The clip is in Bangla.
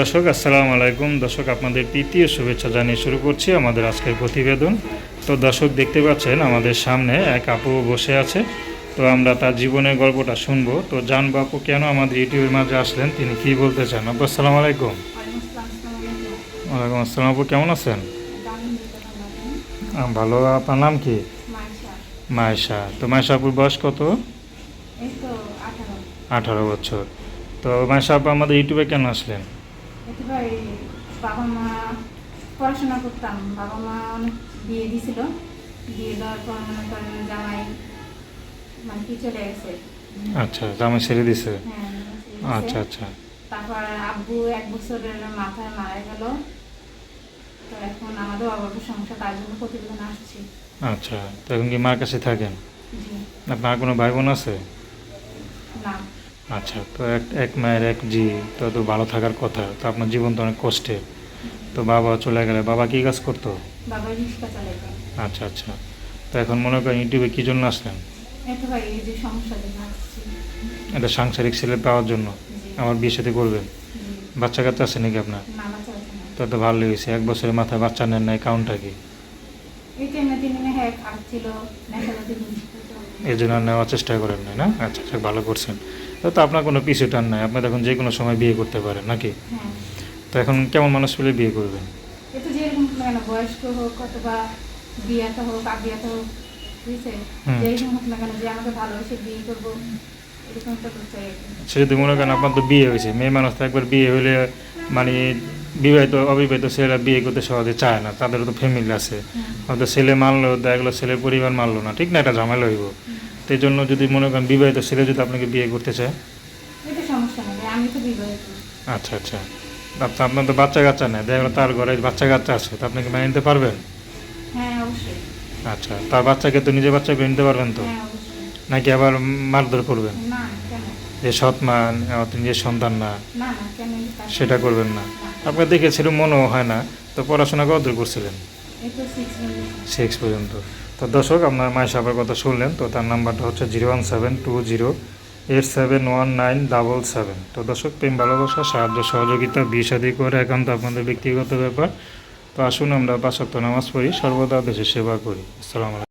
দর্শক আসসালামু আলাইকুম। দর্শক আপনাদের তৃতীয় শুভেচ্ছা জানিয়ে শুরু করছি আমাদের আজকের প্রতিবেদন। তো দর্শক দেখতে পাচ্ছেন আমাদের সামনে এক আপু বসে আছে। তো আমরা তার জীবনের গল্পটা শুনব। তো জানব আপু কেন আমাদের ইউটিউবের মাঝে আসলেন? তিনি কি বলতে চান? আপু আসসালামু আলাইকুম। ওয়ালাইকুম আসসালাম আপু কেমন আছেন? ভালো। আপনার নাম কি? মায়েশা। তো মায়েশা আপুর বয়স কত? আঠারো বছর। তো মায়েশা আপু আমাদের ইউটিউবে কেন আসলেন? বাবা মা পড়াশোনা করতাম। বাবা মা অনেক বিয়ে দিছিল। বিয়ে দেওয়ার পর মনে করেন জামাই মানে কি চলে গেছে। আচ্ছা জামাই ছেড়ে দিছে? হ্যাঁ। আচ্ছা আচ্ছা। তারপর আব্বু এক বছরের মাথায় মারা গেল। তো এখন আমাদের অভাব সমস্যা তার জন্য প্রতিবেদন আসছি। আচ্ছা তো এখন কি মার কাছে থাকেন? আপনার কোনো ভাই বোন আছে? আচ্ছা তো এক এক মায়ের এক জি তো তো ভালো থাকার কথা। তো আপনার জীবন তো অনেক কষ্টের। তো বাবা চলে গেলে বাবা কি কাজ করতো? আচ্ছা আচ্ছা। তো এখন মনে করেন ইউটিউবে কী জন্য আসলেন? এটা সাংসারিক ছেলে পাওয়ার জন্য? আমার বিয়ে সাথে করবেন? বাচ্চা কাচ্চা আছে নাকি আপনার? না না। তো তো ভালো লেগেছে এক বছরের মাথায় বাচ্চা নেন নাই কাউন্টটা কি? এই হ্যাঁ জন্য আর নেওয়ার চেষ্টা করেন না? আচ্ছা আচ্ছা ভালো করছেন। তো আপনার কোনো পিছু টান নাই। আপনি তখন যে কোনো সময় বিয়ে করতে পারেন নাকি? হ্যাঁ। তো এখন কেমন মানুষ পেলে বিয়ে করবেন? কেন বয়স্ক হোক অথবা বিয়াতে হোক আবিয়াতে হোক সে যদি মনে করেন আপনার তো বিয়ে হয়েছে মেয়ে মানুষ তো একবার বিয়ে হলে মানে বিবাহিত অবিবাহিত ছেলেরা বিয়ে করতে সহজে চায় না তাদেরও তো ফ্যামিলি আছে। হয়তো ছেলে মানলো দেখা গেলো ছেলের পরিবার মানলো না ঠিক না? এটা ঝামেলা হইব। তো এই জন্য যদি মনে করেন বিবাহিত ছেলে যদি আপনাকে বিয়ে করতে চায়? আচ্ছা আচ্ছা। আপনার তো বাচ্চা কাচ্চা নেই দেখা তার ঘরে বাচ্চা কাচ্চা আছে তো আপনি কি মেনে নিতে পারবেন? হ্যাঁ আচ্ছা তার বাচ্চাকে তো নিজের বাচ্চাকে নিতে পারবেন তো? হ্যাঁ নাকি আবার মারধর করবেন? যে সৎ মান নিজের সন্তান না? সেটা করবেন না। আপনার দেখেছিল মনেও হয় না তো পড়াশোনা কত করছিলেন? সিক্স পর্যন্ত। তো দর্শক, আপনার মায়ের সাহেবের কথা শুনলেন, তো তার নাম্বারটা হচ্ছে zero one seven two zero eight seven one nine double seven. তো দর্শক, প্রেম, ভালোবাসা, সাহায্য, সহযোগিতা, বিয়ে শাদী করে একান্ত আপনাদের ব্যক্তিগত ব্যাপার। তো আসুন আমরা পাঁচক্ত নামাজ পড়ি, সর্বদা দেশের সেবা করি। আসসালামু